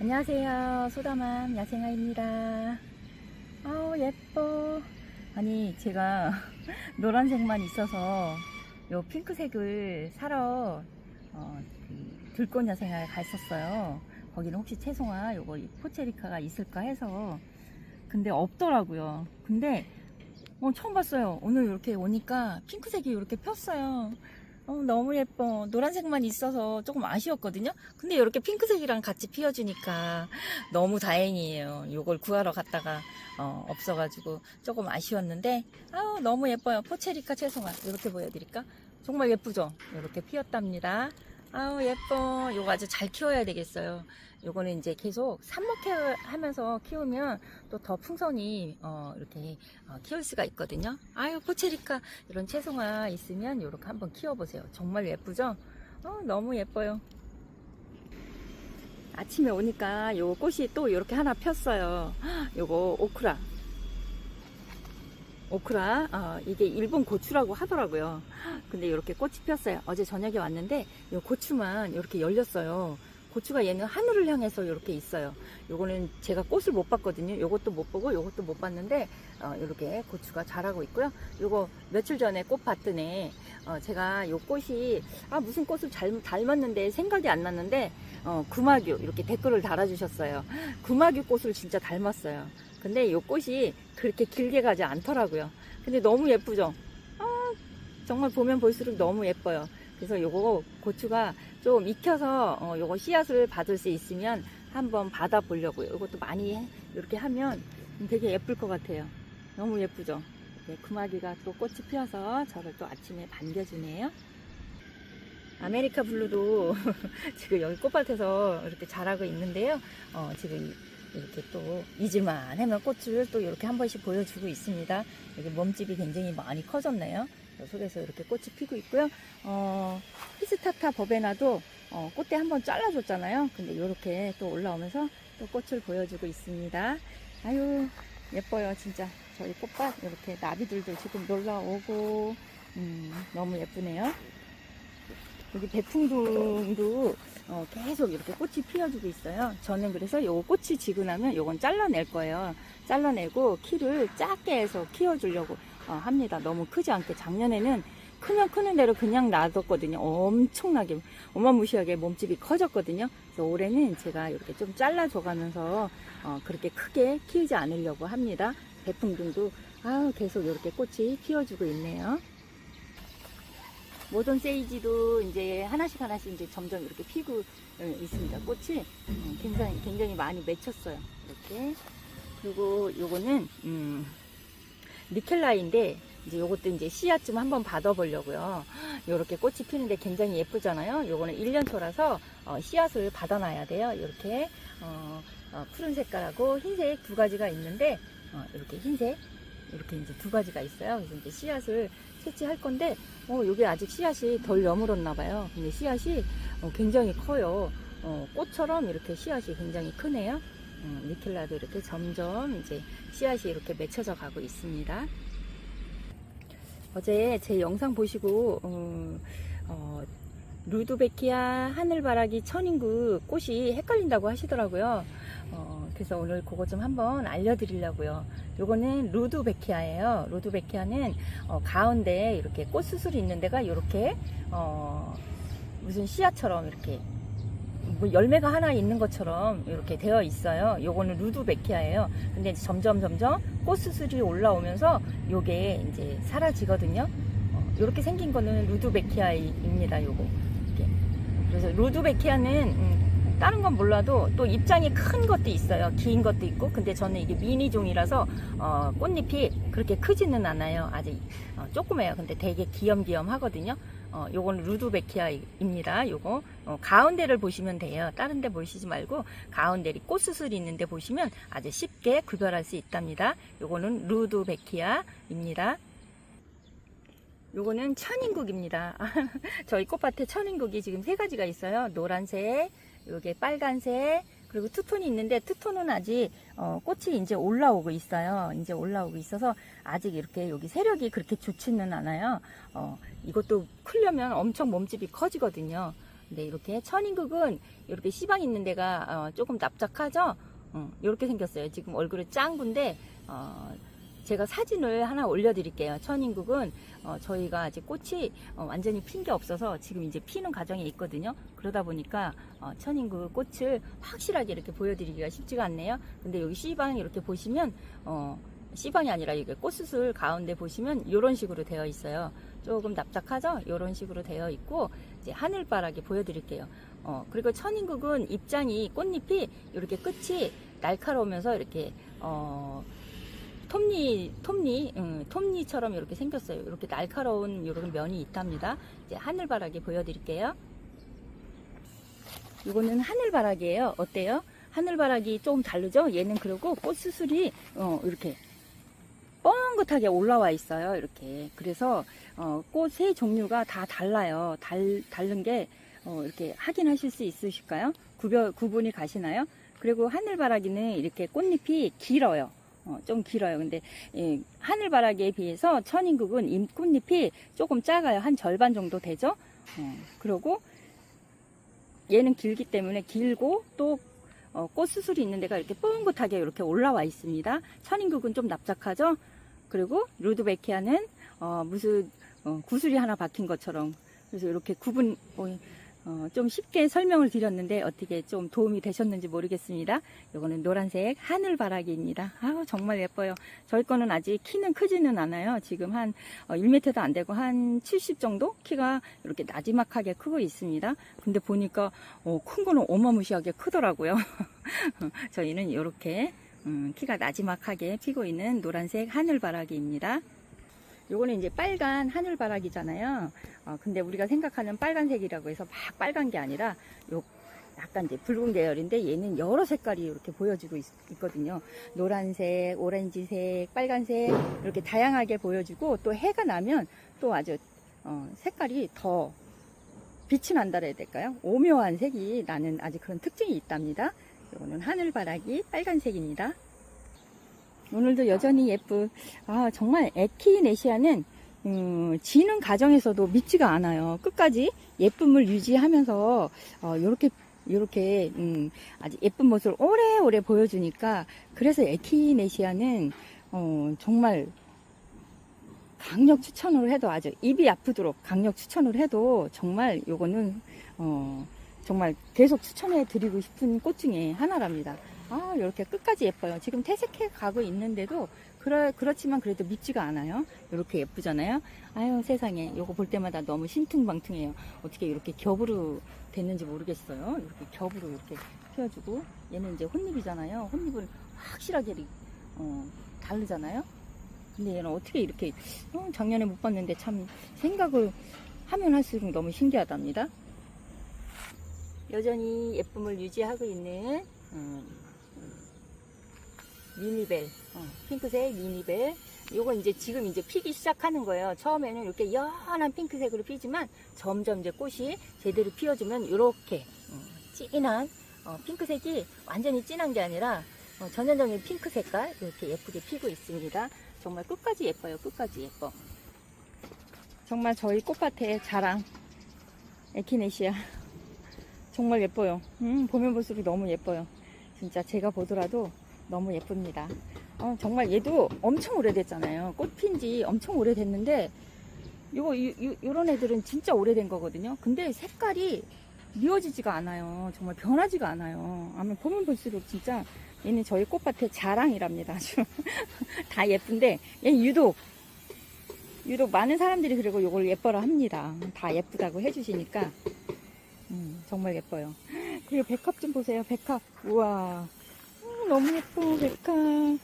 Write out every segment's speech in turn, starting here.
안녕하세요. 소다맘 야생아입니다. 아우, 예뻐. 아니, 제가 노란색만 있어서 요 핑크색을 사러, 어, 그 들꽃 야생아에 갔었어요. 거기는 혹시 채송화, 요거 이 포체리카가 있을까 해서. 근데 없더라고요. 근데, 어, 처음 봤어요. 오늘 이렇게 오니까 핑크색이 이렇게 폈어요. 어, 너무 예뻐. 노란색만 있어서 조금 아쉬웠거든요. 근데 이렇게 핑크색이랑 같이 피워주니까 너무 다행이에요. 요걸 구하러 갔다가 어, 없어가지고 조금 아쉬웠는데 아우 너무 예뻐요. 포체리카 채송화 이렇게 보여드릴까? 정말 예쁘죠? 이렇게 피었답니다. 아우 예뻐. 요거 아주 잘 키워야 되겠어요. 요거는 이제 계속 삽목해 하면서 키우면 또 더 풍성히 어, 이렇게 어, 키울 수가 있거든요. 아유 포체리카 이런 채송화 있으면 이렇게 한번 키워보세요. 정말 예쁘죠? 어, 너무 예뻐요. 아침에 오니까 요 꽃이 또 이렇게 하나 폈어요. 요거 오크라. 오크라, 어, 이게 일본 고추라고 하더라고요. 근데 이렇게 꽃이 폈어요. 어제 저녁에 왔는데 요 고추만 이렇게 열렸어요. 고추가 얘는 하늘을 향해서 이렇게 있어요. 요거는 제가 꽃을 못 봤거든요. 요것도 못 보고 요것도 못 봤는데 어, 이렇게 고추가 자라고 있고요. 요거 며칠 전에 꽃 봤더니 어, 제가 요 꽃이 아 무슨 꽃을 잘, 닮았는데 생각이 안 났는데 어, 구마규 이렇게 댓글을 달아주셨어요. 구마규 꽃을 진짜 닮았어요. 근데 요 꽃이 그렇게 길게 가지 않더라고요. 근데 너무 예쁘죠? 아, 정말 보면 볼수록 너무 예뻐요. 그래서 요거 고추가 좀 익혀서 어, 요거 씨앗을 받을 수 있으면 한번 받아 보려고요. 이것도 많이 해- 이렇게 하면 되게 예쁠 것 같아요. 너무 예쁘죠? 네, 구마기가 또 꽃이 피어서 저를 또 아침에 반겨주네요. 아메리카 블루도 지금 여기 꽃밭에서 이렇게 자라고 있는데요. 어, 지금 이렇게 또 잊을만 하면 꽃을 또 이렇게 한 번씩 보여주고 있습니다. 여기 몸집이 굉장히 많이 커졌네요. 속에서 이렇게 꽃이 피고 있고요. 어, 히스타타 버베나도 어, 꽃대 한번 잘라줬잖아요. 근데 이렇게 또 올라오면서 또 꽃을 보여주고 있습니다. 아유 예뻐요 진짜 저희 꽃밭 이렇게 나비들도 지금 놀러 오고 음, 너무 예쁘네요. 여기 백풍등도 어, 계속 이렇게 꽃이 피어주고 있어요. 저는 그래서 요 꽃이 지고 나면 요건 잘라낼 거예요. 잘라내고 키를 작게 해서 키워주려고 어, 합니다. 너무 크지 않게. 작년에는 크면 크는 대로 그냥 놔뒀거든요. 엄청나게 어마무시하게 몸집이 커졌거든요. 그래서 올해는 제가 이렇게 좀 잘라줘가면서 어, 그렇게 크게 키우지 않으려고 합니다. 배풍등도 아, 계속 이렇게 꽃이 피어주고 있네요. 모던 세이지도 이제 하나씩 하나씩 이제 점점 이렇게 피고 어, 있습니다. 꽃이 음, 굉장히 굉장히 많이 맺혔어요. 이렇게 그리고 요거는 음, 니켈라인데 이제 요것도 이제 씨앗 좀 한번 받아보려고요. 요렇게 꽃이 피는데 굉장히 예쁘잖아요. 요거는 1년초라서 어, 씨앗을 받아놔야 돼요. 이렇게 어, 어, 푸른 색깔하고 흰색 두 가지가 있는데 어, 이렇게 흰색 이렇게 이제 두 가지가 있어요. 그래서 이제 씨앗을 채취할 건데 어, 요게 아직 씨앗이 덜 여물었나 봐요. 근데 씨앗이 어, 굉장히 커요. 어, 꽃처럼 이렇게 씨앗이 굉장히 크네요. 음, 니켈라도 이렇게 점점 이제 씨앗이 이렇게 맺혀져 가고 있습니다. 어제 제 영상 보시고 어, 어, 루드베키아 하늘바라기 천인구 꽃이 헷갈린다고 하시더라고요. 어, 그래서 오늘 그거 좀 한번 알려드리려고요. 요거는 루드베키아예요. 루드베키아는 어, 가운데 이렇게 꽃 수술이 있는 데가 이렇게 어, 무슨 씨앗처럼 이렇게 뭐 열매가 하나 있는 것처럼 이렇게 되어 있어요. 요거는 루드베키아예요. 근데 점점 점점 꽃 수술이 올라오면서 요게 이제 사라지거든요. 어, 이렇게 생긴 거는 루드베키아입니다. 요거. 이렇게. 그래서 루드베키아는 음, 다른 건 몰라도 또 입장이 큰 것도 있어요. 긴 것도 있고. 근데 저는 이게 미니종이라서 어, 꽃잎이 그렇게 크지는 않아요. 아직 어, 조그매요. 근데 되게 귀염귀염 하거든요. 어, 요거는 루드베키아입니다. 요거 어, 가운데를 보시면 돼요. 다른 데 보시지 말고 가운데 꽃 수술이 있는데 보시면 아주 쉽게 구별할 수 있답니다. 요거는 루드베키아입니다. 요거는 천인국입니다. 저희 꽃밭에 천인국이 지금 세 가지가 있어요. 노란색, 요게 빨간색, 그리고 투톤이 있는데 투톤은 아직 어, 꽃이 이제 올라오고 있어요. 이제 올라오고 있어서 아직 이렇게 여기 세력이 그렇게 좋지는 않아요. 어, 이것도 크려면 엄청 몸집이 커지거든요. 근데 이렇게 천인국은 이렇게 시방 있는 데가 어, 조금 납작하죠? 어, 이렇게 생겼어요. 지금 얼굴이 짱구인데 어, 제가 사진을 하나 올려드릴게요. 천인국은 어, 저희가 아직 꽃이 어, 완전히 핀 게 없어서 지금 이제 피는 과정에 있거든요. 그러다 보니까 어, 천인국 꽃을 확실하게 이렇게 보여드리기가 쉽지가 않네요. 근데 여기 C방 이렇게 보시면 어, C방이 아니라 이게 꽃수술 가운데 보시면 이런 식으로 되어 있어요. 조금 납작하죠? 이런 식으로 되어 있고 이제 하늘바라기 보여드릴게요. 어, 그리고 천인국은 입장이 꽃잎이 이렇게 끝이 날카로우면서 이렇게 어, 톱니, 톱니, 음, 톱니처럼 이렇게 생겼어요. 이렇게 날카로운 이런 면이 있답니다. 이제 하늘바라기 보여드릴게요. 이거는 하늘바라기예요. 어때요? 하늘바라기 조금 다르죠? 얘는 그리고 꽃 수술이 어, 이렇게 뻥긋하게 올라와 있어요. 이렇게. 그래서 어, 꽃의 종류가 다 달라요. 달, 다른 게 어, 이렇게 확인하실 수 있으실까요? 구별, 구분이 가시나요? 그리고 하늘바라기는 이렇게 꽃잎이 길어요. 어, 좀 길어요. 근데 예, 하늘바라기에 비해서 천인국은 잎 꽃잎이 조금 작아요. 한 절반 정도 되죠. 어, 그리고 얘는 길기 때문에 길고 또 어, 꽃 수술이 있는 데가 이렇게 뻥긋하게 이렇게 올라와 있습니다. 천인국은 좀 납작하죠. 그리고 루드베키아는 어, 무슨 어, 구슬이 하나 박힌 것처럼 그래서 이렇게 구분 어, 어, 좀 쉽게 설명을 드렸는데 어떻게 좀 도움이 되셨는지 모르겠습니다. 이거는 노란색 하늘바라기입니다. 아우 정말 예뻐요. 저희 거는 아직 키는 크지는 않아요. 지금 한 어, 1m도 안 되고 한 70 정도 키가 이렇게 나지막하게 크고 있습니다. 근데 보니까 어, 큰 거는 어마무시하게 크더라고요. 저희는 이렇게 음, 키가 나지막하게 피고 있는 노란색 하늘바라기입니다. 요거는 이제 빨간 하늘바라기잖아요. 어, 근데 우리가 생각하는 빨간색이라고 해서 막 빨간 게 아니라 요 약간 이제 붉은 계열인데 얘는 여러 색깔이 이렇게 보여지고 있, 거든요 노란색, 오렌지색, 빨간색 이렇게 다양하게 보여지고 또 해가 나면 또 아주 어, 색깔이 더 빛이 난다 해야 될까요? 오묘한 색이 나는 아주 그런 특징이 있답니다. 이거는 하늘바라기 빨간색입니다. 오늘도 여전히 예쁜 아 정말 에키네시아는 음, 지는 과정에서도 믿지가 않아요. 끝까지 예쁨을 유지하면서 어, 요렇게 요렇게 음, 아주 예쁜 모습을 오래오래 보여주니까 그래서 에키네시아는 어, 정말 강력 추천을 해도 아주 입이 아프도록 강력 추천을 해도 정말 요거는 어, 정말 계속 추천해 드리고 싶은 꽃 중에 하나랍니다. 아, 이렇게 끝까지 예뻐요. 지금 퇴색해 가고 있는데도 그러, 그렇지만 그래도 믿지가 않아요. 이렇게 예쁘잖아요. 아유, 세상에. 요거 볼 때마다 너무 신퉁방퉁해요. 어떻게 이렇게 겹으로 됐는지 모르겠어요. 이렇게 겹으로 이렇게 피워주고. 얘는 이제 혼잎이잖아요. 혼잎을 확실하게, 어, 다르잖아요. 근데 얘는 어떻게 이렇게, 어, 작년에 못 봤는데 참 생각을 하면 할수록 너무 신기하답니다. 여전히 예쁨을 유지하고 있는, 음, 미니벨, 어, 핑크색 미니벨. 요거 이제 지금 이제 피기 시작하는 거예요. 처음에는 이렇게 연한 핑크색으로 피지만 점점 이제 꽃이 제대로 피어주면 이렇게 어, 진한 어, 핑크색이 완전히 진한 게 아니라 어, 전형적인 핑크 색깔 이렇게 예쁘게 피고 있습니다. 정말 끝까지 예뻐요. 끝까지 예뻐. 정말 저희 꽃밭의 자랑 에키네시아 정말 예뻐요. 음, 보면 볼수록 너무 예뻐요. 진짜 제가 보더라도 너무 예쁩니다. 어, 정말 얘도 엄청 오래됐잖아요. 꽃핀 지 엄청 오래됐는데, 요, 요런 애들은 진짜 오래된 거거든요. 근데 색깔이 미워지지가 않아요. 정말 변하지가 않아요. 아마 보면 볼수록 진짜 얘는 저희 꽃밭의 자랑이랍니다. 아주. 다 예쁜데, 얘 유독, 유독 많은 사람들이 그리고 요걸 예뻐라 합니다. 다 예쁘다고 해주시니까, 음, 정말 예뻐요. 그리고 백합 좀 보세요. 백합. 우와. 음, 너무 예뻐, 백합.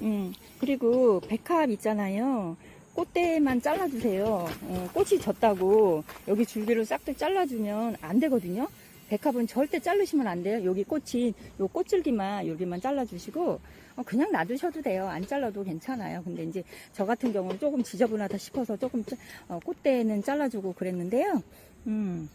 음, 그리고 백합 있잖아요. 꽃대만 잘라주세요. 어, 꽃이 졌다고 여기 줄기를 싹둑 잘라주면 안 되거든요. 백합은 절대 자르시면 안 돼요. 여기 꽃이, 요 꽃줄기만, 여기만 잘라주시고, 어, 그냥 놔두셔도 돼요. 안 잘라도 괜찮아요. 근데 이제 저 같은 경우는 조금 지저분하다 싶어서 조금, 짜- 어, 꽃대는 잘라주고 그랬는데요. 음,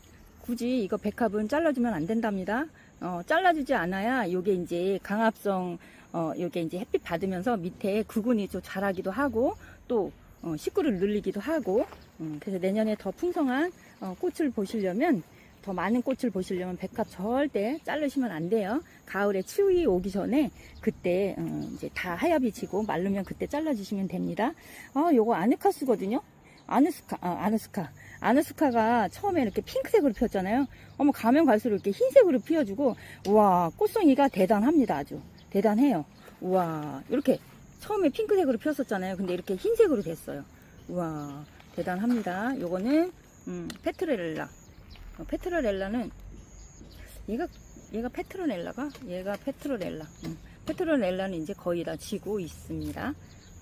굳이 이거 백합은 잘라주면 안 된답니다. 어, 잘라주지 않아야 요게 이제 강압성, 어, 요게 이제 햇빛 받으면서 밑에 구근이 좀 자라기도 하고 또 어, 식구를 늘리기도 하고 음, 그래서 내년에 더 풍성한 어, 꽃을 보시려면 더 많은 꽃을 보시려면 백합 절대 자르시면 안 돼요. 가을에 추위 오기 전에 그때 어, 이제 다 하엽이 지고 마르면 그때 잘라주시면 됩니다. 아, 요거 아누카스거든요. 아누스카, 아, 아누스카. 아누스카가 처음에 이렇게 핑크색으로 피었잖아요. 어머, 가면 갈수록 이렇게 흰색으로 피어주고, 우와, 꽃송이가 대단합니다. 아주. 대단해요. 우와, 이렇게 처음에 핑크색으로 피었었잖아요. 근데 이렇게 흰색으로 됐어요. 우와, 대단합니다. 요거는, 음, 페트렐라. 어, 페트로렐라는 얘가 얘가 페트로렐라가 얘가 페트로렐라 음, 페트로렐라는 이제 거의 다 지고 있습니다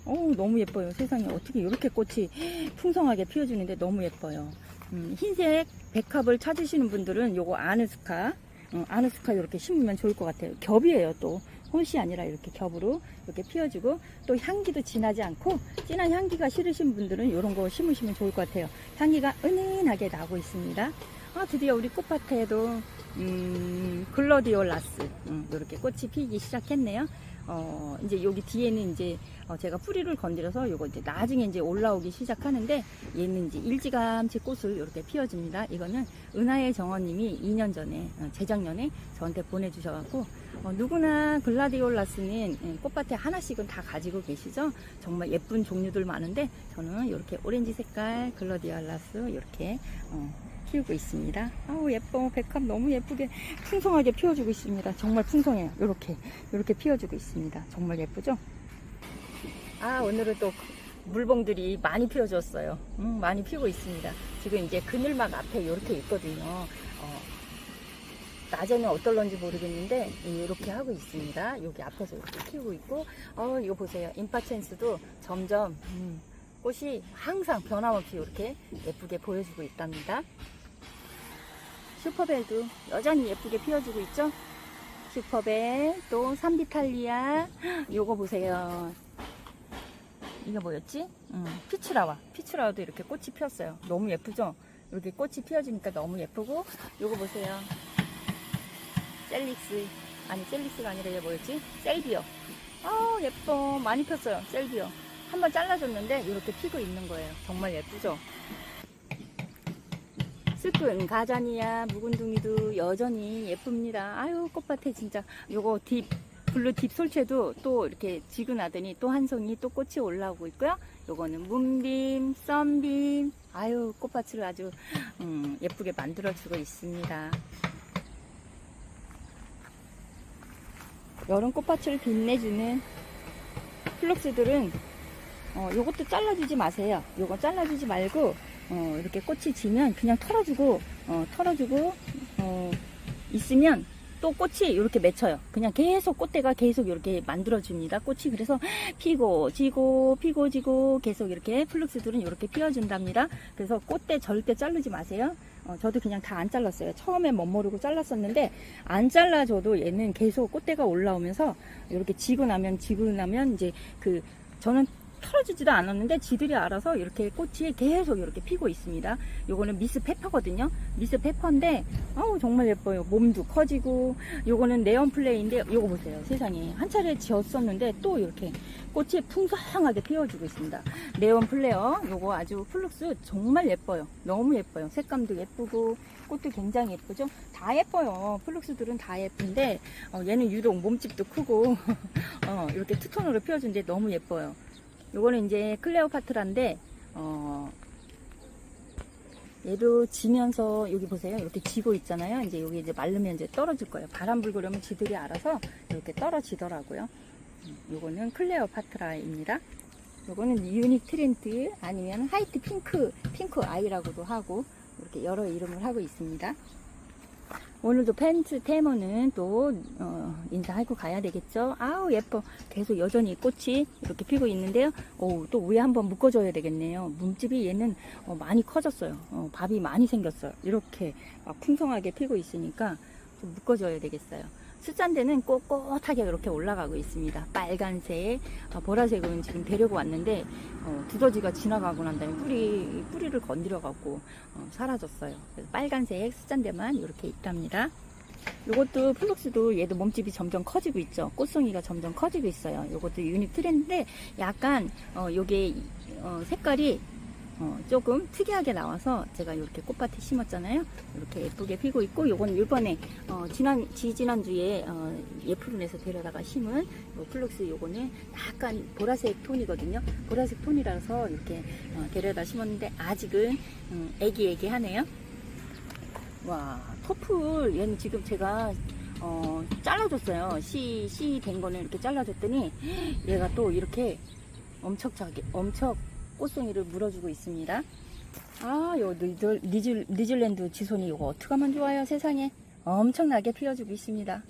어우 너무 예뻐요. 세상에 어떻게 이렇게 꽃이 풍성하게 피어주는데 너무 예뻐요. 음, 흰색 백합을 찾으시는 분들은 요거 아누스카 어, 아누스카 이렇게 심으면 좋을 것 같아요. 겹이에요 또. 혼씨 아니라 이렇게 겹으로 이렇게 피워주고 또 향기도 진하지 않고 진한 향기가 싫으신 분들은 이런 거 심으시면 좋을 것 같아요. 향기가 은은하게 나고 있습니다. 아, 드디어 우리 꽃밭에도 음, 글러디올라스 음, 이렇게 꽃이 피기 시작했네요. 어, 이제 여기 뒤에는 이제 어, 제가 뿌리를 건드려서 요거 이제 나중에 이제 올라오기 시작하는데 얘는 이제 일찌감치 꽃을 이렇게 피워줍니다. 이거는 은하의 정원님이 2년 전에 어, 재작년에 저한테 보내주셔갖고 어, 누구나 글라디올라스는 예, 꽃밭에 하나씩은 다 가지고 계시죠. 정말 예쁜 종류들 많은데 저는 이렇게 오렌지 색깔 글라디올라스 이렇게 어, 키우고 있습니다. 아우 예뻐 백합 너무 예쁘게 풍성하게 피워주고 있습니다. 정말 풍성해요. 이렇게 이렇게 피워주고 있습니다. 정말 예쁘죠? 아 오늘은 또 물봉들이 많이 피워줬어요. 음, 많이 피고 있습니다. 지금 이제 그늘막 앞에 이렇게 있거든요. 어, 낮에는 어떨런지 모르겠는데 이렇게 하고 있습니다. 여기 앞에서 이렇게 키우고 있고 어 이거 보세요. 인파첸스도 점점 음, 꽃이 항상 변함없이 이렇게 예쁘게 보여주고 있답니다. 슈퍼벨도 여전히 예쁘게 피워주고 있죠? 슈퍼벨, 또 삼비탈리아, 요거 보세요. 이게 뭐였지? 음, 피츠라와. 피츠라와도 이렇게 꽃이 피었어요. 너무 예쁘죠? 이렇게 꽃이 피어지니까 너무 예쁘고, 요거 보세요. 셀릭스. 아니, 셀릭스가 아니라 얘 뭐였지? 셀비어. 아 예뻐. 많이 폈어요. 셀비어. 한번 잘라줬는데 이렇게 피고 있는 거예요. 정말 예쁘죠? 스큰 가자니아 묵은둥이도 여전히 예쁩니다. 아유 꽃밭에 진짜 요거 딥 블루 딥 솔채도 또 이렇게 지근하더니 또 한 송이 또 꽃이 올라오고 있고요. 요거는 문빔, 썬빔 아유 꽃밭을 아주 음, 예쁘게 만들어주고 있습니다. 여름 꽃밭을 빛내주는 플럭스들은 어, 요것도 잘라주지 마세요. 요거 잘라주지 말고 어, 이렇게 꽃이 지면 그냥 털어주고 어, 털어주고 어, 있으면 또 꽃이 이렇게 맺혀요. 그냥 계속 꽃대가 계속 이렇게 만들어줍니다. 꽃이 그래서 피고 지고 피고 지고 계속 이렇게 플룩스들은 이렇게 피어준답니다. 그래서 꽃대 절대 자르지 마세요. 어, 저도 그냥 다 안 잘랐어요. 처음에 멋 모르고 잘랐었는데 안 잘라줘도 얘는 계속 꽃대가 올라오면서 이렇게 지고 나면 지고 나면 이제 그 저는 털어주지도 않았는데 지들이 알아서 이렇게 꽃이 계속 이렇게 피고 있습니다. 요거는 미스 페퍼거든요. 미스 페퍼인데 아우 정말 예뻐요. 몸도 커지고 요거는 네온 플레이인데 요거 보세요. 세상에 한 차례 지었었는데 또 이렇게 꽃이 풍성하게 피어주고 있습니다. 네온 플레어 요거 아주 플룩스 정말 예뻐요. 너무 예뻐요. 색감도 예쁘고 꽃도 굉장히 예쁘죠. 다 예뻐요. 플룩스들은 다 예쁜데 어, 얘는 유독 몸집도 크고 어, 이렇게 투톤으로 피워준데 너무 예뻐요. 요거는 이제 클레오파트라인데 어 얘도 지면서 여기 보세요. 이렇게 지고 있잖아요. 이제 여기 이제 마르면 이제 떨어질 거예요. 바람 불고 그러면 지들이 알아서 이렇게 떨어지더라고요. 음, 요거는 클레오파트라입니다. 요거는 유닉 트렌트 아니면 화이트 핑크 핑크 아이라고도 하고 이렇게 여러 이름을 하고 있습니다 오늘도 펜트 테머는 또 어, 인사하고 가야 되겠죠. 아우 예뻐. 계속 여전히 꽃이 이렇게 피고 있는데요. 오, 또 위에 한번 묶어줘야 되겠네요. 몸집이 얘는 어, 많이 커졌어요. 어, 밥이 많이 생겼어요. 이렇게 막 풍성하게 피고 있으니까 좀 묶어줘야 되겠어요. 숫잔대는 꼿꼿하게 이렇게 올라가고 있습니다. 빨간색, 어, 보라색은 지금 데려고 왔는데 어, 두더지가 지나가고 난 다음에 뿌리, 뿌리를 건드려갖고 어, 사라졌어요. 빨간색 숫잔대만 이렇게 있답니다. 요것도 플룩스도 얘도 몸집이 점점 커지고 있죠. 꽃송이가 점점 커지고 있어요. 요것도 유닛 트렌드인데 약간 어, 요게 어, 색깔이 어, 조금 특이하게 나와서 제가 이렇게 꽃밭에 심었잖아요. 이렇게 예쁘게 피고 있고 요건 이번에 어, 지난 지지난 주에 어, 예프룬에서 데려다가 심은 요 플룩스 요거는 약간 보라색 톤이거든요. 보라색 톤이라서 이렇게 어, 데려다 심었는데 아직은 음, 애기애기 하네요. 와 터플 얘는 지금 제가 어, 잘라줬어요. 씨, 씨 된 거는 이렇게 잘라줬더니 얘가 또 이렇게 엄청 작게, 엄청 꽃송이를 물어주고 있습니다. 아, 요 니들, 니즐, 니즐랜드 지손이 이거 어떡하면 좋아요, 세상에. 엄청나게 피어주고 있습니다.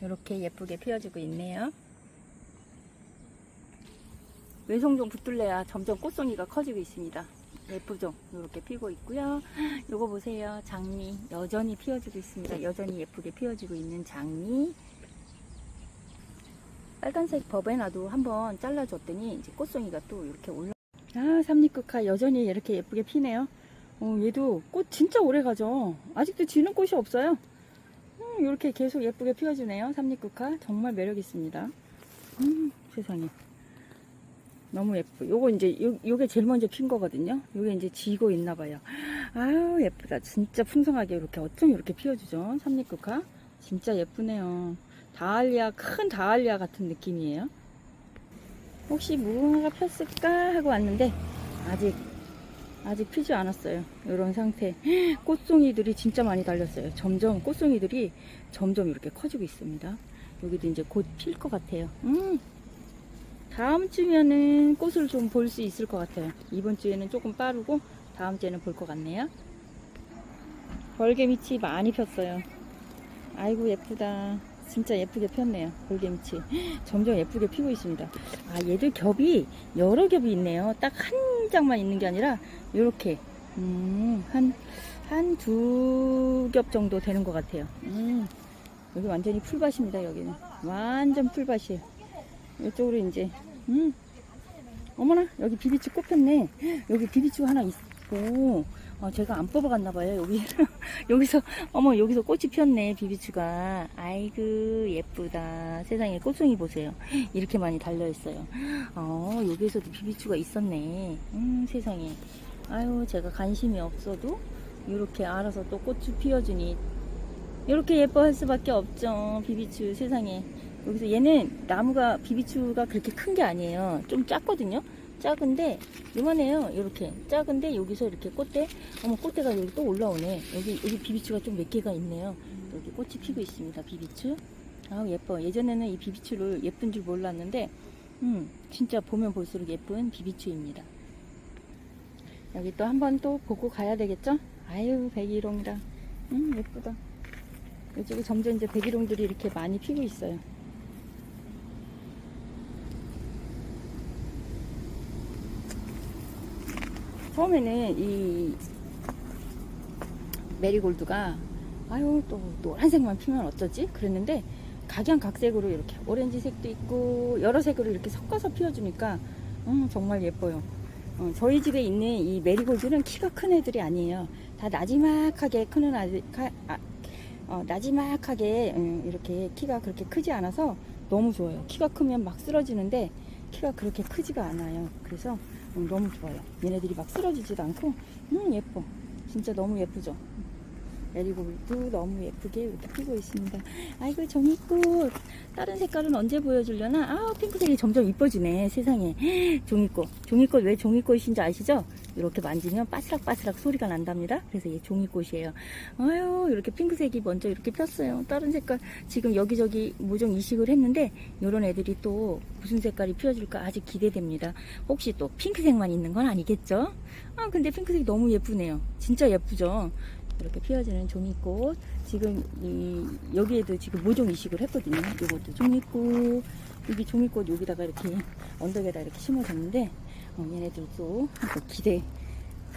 이렇게 예쁘게 피어주고 있네요. 외송종 붙들레야 점점 꽃송이가 커지고 있습니다. 예쁘죠? 이렇게 피고 있고요. 요거 보세요. 장미 여전히 피어주고 있습니다. 여전히 예쁘게 피어주고 있는 장미. 빨간색 버베나도 한번 잘라줬더니 이제 꽃송이가 또 이렇게 올라. 아 삼립국화 여전히 이렇게 예쁘게 피네요. 어, 얘도 꽃 진짜 오래 가죠. 아직도 지는 꽃이 없어요. 음, 이렇게 계속 예쁘게 피어주네요. 삼립국화 정말 매력 있습니다. 음, 세상에. 너무 예뻐. 요거 이제 요, 요게 제일 먼저 핀 거거든요. 요게 이제 지고 있나 봐요. 아유 예쁘다. 진짜 풍성하게 이렇게 어쩜 이렇게 피어주죠. 삼립국화. 진짜 예쁘네요. 다알리아 큰 다알리아 같은 느낌이에요. 혹시 무궁화가 폈을까 하고 왔는데 아직 아직 피지 않았어요. 이런 상태. 꽃송이들이 진짜 많이 달렸어요. 점점 꽃송이들이 점점 이렇게 커지고 있습니다. 여기도 이제 곧 필 것 같아요. 음. 다음 주면은 꽃을 좀 볼 수 있을 것 같아요. 이번 주에는 조금 빠르고 다음 주에는 볼 것 같네요. 벌개밑이 많이 폈어요. 아이고 예쁘다. 진짜 예쁘게 폈네요. 벌개밑이 점점 예쁘게 피고 있습니다. 아 얘들 겹이 여러 겹이 있네요. 딱 한 장만 있는 게 아니라 이렇게 음, 한 한 두 겹 정도 되는 것 같아요. 음, 여기 완전히 풀밭입니다. 여기는 완전 풀밭이에요. 이쪽으로 이제 음 어머나 여기 비비추 꽃 폈네 여기 비비추 하나 있고 어, 제가 안 뽑아갔나 봐요 여기. 여기서 어머 여기서 꽃이 폈네 비비추가. 아이고 예쁘다. 세상에 꽃송이 보세요. 이렇게 많이 달려 있어요. 어 여기에서도 비비추가 있었네. 음 세상에. 아유 제가 관심이 없어도 이렇게 알아서 또 꽃을 피워주니 이렇게 예뻐할 수밖에 없죠 비비추. 세상에. 여기서 얘는 나무가 비비추가 그렇게 큰 게 아니에요. 좀 작거든요. 작은데 요만해요. 이렇게 작은데 여기서 이렇게 꽃대 어머 꽃대가 여기 또 올라오네. 여기 여기 비비추가 좀 몇 개가 있네요. 여기 꽃이 피고 있습니다. 비비추. 아 예뻐. 예전에는 이 비비추를 예쁜 줄 몰랐는데 음 진짜 보면 볼수록 예쁜 비비추입니다. 여기 또 한 번 또 보고 가야 되겠죠? 아유 백일홍이랑 음 예쁘다. 이쪽에 점점 이제 백일홍들이 이렇게 많이 피고 있어요. 처음에는 이 메리골드가 아유 또 노란색만 피면 어쩌지? 그랬는데 각양각색으로 이렇게 오렌지색도 있고 여러 색으로 이렇게 섞어서 피워주니까 음, 정말 예뻐요. 어, 저희 집에 있는 이 메리골드는 키가 큰 애들이 아니에요. 다 나지막하게 크는 아들 가- 아, 어, 나지막하게 음, 이렇게 키가 그렇게 크지 않아서 너무 좋아요. 키가 크면 막 쓰러지는데 키가 그렇게 크지가 않아요. 그래서 음, 너무 좋아요. 얘네들이 막 쓰러지지도 않고, 음, 예뻐. 진짜 너무 예쁘죠? 메리골드 너무 예쁘게 이렇게 피고 있습니다. 아이고, 종이꽃. 다른 색깔은 언제 보여주려나? 아, 핑크색이 점점 이뻐지네, 세상에. 종이꽃. 종이꽃 왜 종이꽃인지 아시죠? 이렇게 만지면 바스락바스락 소리가 난답니다. 그래서 얘 종이꽃이에요. 아유, 이렇게 핑크색이 먼저 이렇게 폈어요. 다른 색깔, 지금 여기저기 모종 이식을 했는데, 이런 애들이 또 무슨 색깔이 피어줄까 아직 기대됩니다. 혹시 또 핑크색만 있는 건 아니겠죠? 아, 근데 핑크색이 너무 예쁘네요. 진짜 예쁘죠? 이렇게 피어지는 종이꽃. 지금 이, 여기에도 지금 모종 이식을 했거든요. 이것도 종이꽃. 여기 종이꽃 여기다가 이렇게 언덕에다 이렇게 심어줬는데, 어, 얘네들도 또 기대,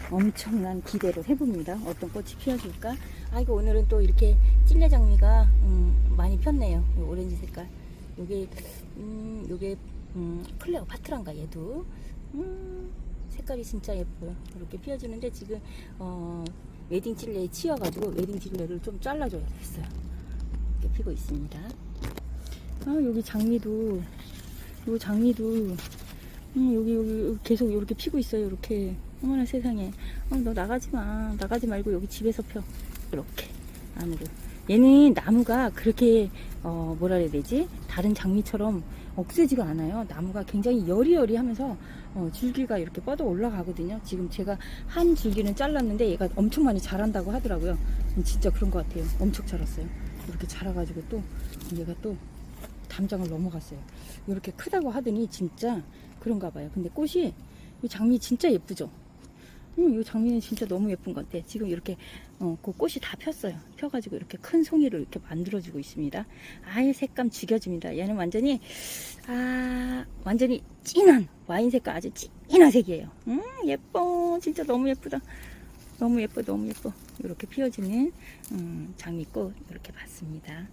엄청난 기대를 해봅니다. 어떤 꽃이 피어줄까? 아이고, 오늘은 또 이렇게 찔레 장미가, 음, 많이 폈네요. 이 오렌지 색깔. 요게, 음, 요게, 음, 클레오파트란가, 얘도. 음, 색깔이 진짜 예뻐요. 이렇게 피어주는데 지금, 어, 웨딩 찔레에 치여가지고 웨딩 찔레를 좀 잘라줘야 겠어요. 이렇게 피고 있습니다. 아, 여기 장미도, 요 장미도, 음, 여기, 여기, 계속 이렇게 피고 있어요. 이렇게. 어머나 세상에. 어, 너 나가지 마. 나가지 말고 여기 집에서 펴. 이렇게 안으로. 얘는 나무가 그렇게 어 뭐라 해야 되지? 다른 장미처럼 억세지가 않아요. 나무가 굉장히 여리여리하면서 어, 줄기가 이렇게 뻗어 올라가거든요. 지금 제가 한 줄기는 잘랐는데 얘가 엄청 많이 자란다고 하더라고요. 진짜 그런 것 같아요. 엄청 자랐어요. 이렇게 자라가지고 또 얘가 또 담장을 넘어갔어요. 이렇게 크다고 하더니 진짜 그런가 봐요. 근데 꽃이 이 장미 진짜 예쁘죠? 음, 이 장미는 진짜 너무 예쁜 것 같아. 지금 이렇게 어, 그 꽃이 다 폈어요. 펴가지고 이렇게 큰 송이를 이렇게 만들어주고 있습니다. 아예 색감 죽여줍니다. 얘는 완전히 아 완전히 진한 와인 색깔 아주 진한 색이에요. 음 예뻐 진짜 너무 예쁘다. 너무 예뻐 너무 예뻐 이렇게 피어지는 음, 장미꽃 이렇게 봤습니다.